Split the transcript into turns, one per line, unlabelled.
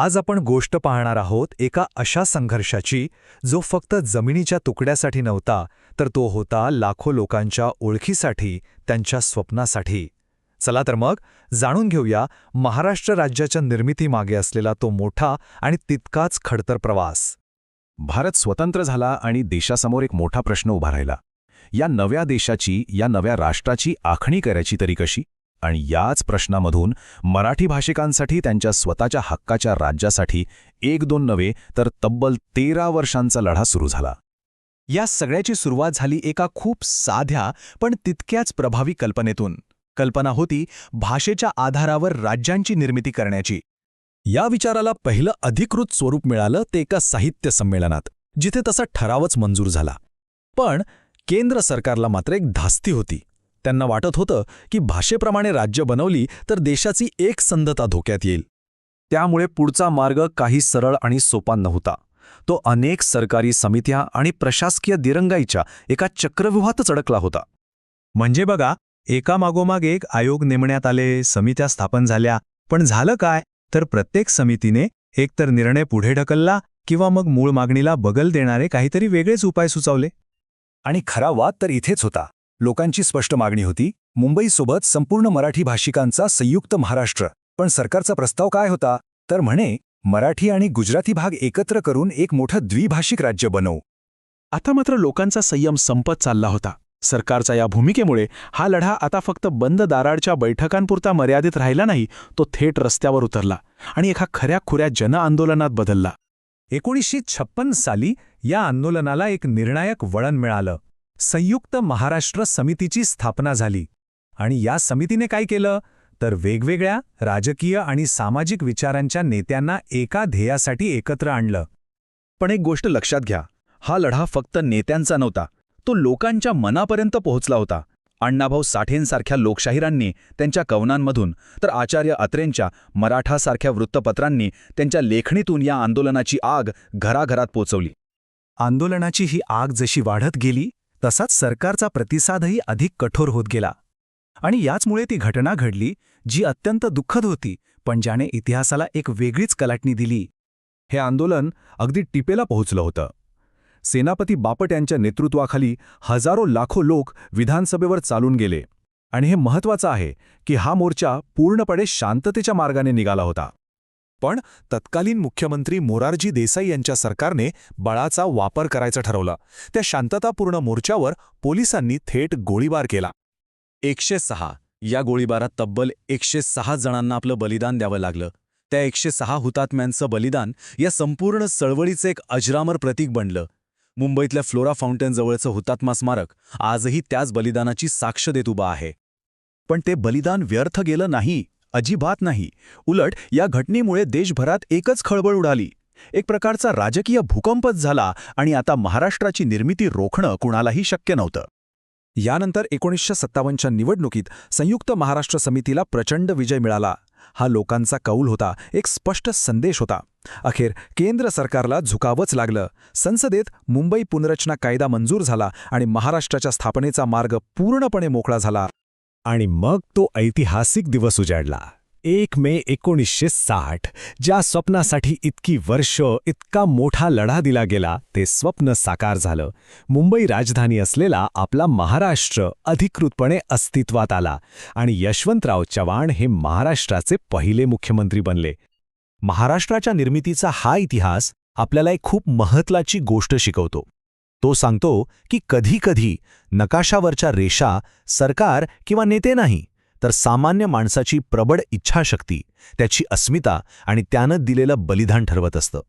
आज आपण गोष्ट पाहणार आहोत एका अशा संघर्षाची जो फक्त जमिनीच्या तुकड्यासाठी नव्हता तर तो होता लाखो लोकांच्या ओळखीसाठी त्यांच्या स्वप्नासाठी. चला तर मग जाणून घेऊया महाराष्ट्र राज्याच्या निर्मितीमागे असलेला तो मोठा आणि तितकाच खडतर प्रवास.
भारत स्वतंत्र झाला आणि देशासमोर एक मोठा प्रश्न उभा राहिला. या नव्या देशाची या नव्या राष्ट्राची आखणी करायची तरी कशी? आणि याच प्रश्नामधून मराठी भाषिकांसाठी त्यांच्या स्वतःच्या हक्काच्या राज्यासाठी एक दोन नव्हे तर तब्बल तेरा वर्षांचा लढा सुरू झाला.
या सगळ्याची सुरुवात झाली एका खूप साध्या पण तितक्याच प्रभावी कल्पनेतून. कल्पना होती भाषेच्या आधारावर राज्यांची निर्मिती करण्याची.
या विचाराला पहिलं अधिकृत स्वरूप मिळालं ते एका साहित्य संमेलनात जिथे तसा ठरावच मंजूर झाला. पण केंद्र सरकारला मात्र एक धास्ती होती. त्यांना वाटत होतं की भाषेप्रमाणे राज्य बनवली तर देशाची एक संधता धोक्यात येईल. त्यामुळे पुढचा मार्ग काही सरळ आणि सोपा नव्हता. तो अनेक सरकारी समित्या आणि प्रशासकीय दिरंगाईच्या एका चक्रव्यूहातच अडकला होता.
म्हणजे बघा एकामागोमाग एक आयोग नेमण्यात आले समित्या स्थापन झाल्या पण झालं काय? तर प्रत्येक समितीने एकतर निर्णय पुढे ढकलला किंवा मग मूळ मागणीला बगल देणारे काहीतरी वेगळेच उपाय सुचवले.
आणि खरा वाद तर इथेच होता. लोकांची स्पष्ट मागणी होती मुंबईसोबत संपूर्ण मराठी भाषिकांचा संयुक्त महाराष्ट्र. पण सरकारचा प्रस्ताव काय होता? तर म्हणे मराठी आणि गुजराती भाग एकत्र करून एक मोठं द्विभाषिक राज्य बनवू.
आता मात्र लोकांचा संयम संपत चालला होता. सरकारच्या या भूमिकेमुळे हा लढा आता फक्त बंद दाराडच्या बैठकांपुरता मर्यादित राहिला नाही तो थेट रस्त्यावर उतरला आणि एका खऱ्या खुऱ्या जनआंदोलनात बदलला.
एकोणीसशे छप्पन साली या आंदोलनाला एक निर्णायक वळण मिळालं. संयुक्त महाराष्ट्र समितीची स्थापना झाली. आणि या समितीने काय केलं? तर वेगवेगळ्या राजकीय आणि सामाजिक विचारांच्या नेत्यांना एका ध्येयासाठी एकत्र आणलं.
पण एक गोष्ट लक्षात घ्या. हा लढा फक्त नेत्यांचा नव्हता. तो लोकांच्या मनापर्यंत पोहोचला होता. अण्णाभाऊ साठेंसारख्या लोकशाहिरांनी त्यांच्या कवनांमधून तर आचार्य अत्रेंच्या मराठासारख्या वृत्तपत्रांनी त्यांच्या लेखणीतून या आंदोलनाची आग घराघरात पोचवली.
आंदोलनाची ही आग जशी वाढत गेली तसाच सरकारचा प्रतिसादही अधिक कठोर होत गेला. आणि याचमुळे ती घटना घडली जी अत्यंत दुःखद होती पण ज्याने इतिहासाला एक वेगळीच कलाटणी दिली.
हे आंदोलन अगदी टिपेला पोहोचलं होतं. सेनापती बापट यांच्या नेतृत्वाखाली हजारो लाखो लोक विधानसभेवर चालून गेले. आणि हे महत्वाचं आहे की हा मोर्चा पूर्णपणे शांततेच्या मार्गाने निघाला होता.
पण तत्कालीन मुख्यमंत्री मोरारजी देसाई यांच्या सरकारने बळाचा वापर करायचं ठरवलं. त्या शांततापूर्ण मोर्चावर पोलिसांनी थेट गोळीबार केला.
एकशे सहा. या गोळीबारात तब्बल एकशे सहा जणांना आपलं बलिदान द्यावं लागलं. त्या एकशे सहा हुतात्म्यांचं बलिदान या संपूर्ण चळवळीचं एक अजरामर प्रतीक बनलं. मुंबईतल्या फ्लोरा फाउंटेनजवळचं हुतात्मा स्मारक आजही त्याच बलिदानाची साक्ष देत उभा आहे.
पण ते बलिदान व्यर्थ गेलं नाही. अजिबात नाही. उलट या घटनेमुळे देशभरात एकच खळबळ उडाली. एक प्रकारचा राजकीय भूकंपच झाला आणि आता महाराष्ट्राची निर्मिती रोखणं कुणालाही शक्य नव्हतं.
यानंतर एकोणीसशे सत्तावन्नच्या निवडणुकीत संयुक्त महाराष्ट्र समितीला प्रचंड विजय मिळाला. हा लोकांचा कौल होता एक स्पष्ट संदेश होता. अखेर केंद्र सरकारला झुकावंच लागलं. संसदेत मुंबई पुनरचना कायदा मंजूर झाला आणि महाराष्ट्राच्या स्थापनेचा मार्ग पूर्णपणे मोकळा झाला. आणि मग तो ऐतिहासिक दिवस उजाडला. एक मे एकोणीसशे साठ ज्या स्वप्नासाठी इतकी वर्ष इतका मोठा लढा दिला गेला ते स्वप्न साकार झालं. मुंबई राजधानी असलेला आपला महाराष्ट्र अधिकृतपणे अस्तित्वात आला आणि यशवंतराव चव्हाण हे महाराष्ट्राचे पहिले मुख्यमंत्री बनले. महाराष्ट्राच्या निर्मितीचा हा इतिहास आपल्याला एक खूप महत्त्वाची गोष्ट शिकवतो. तो सांगतो की कधीकधी नकाशावरच्या रेषा सरकार किंवा नेते नाही तर सामान्य माणसाची प्रबळ इच्छाशक्ती त्याची अस्मिता आणि त्यानं दिलेलं बलिदान ठरवत असतं.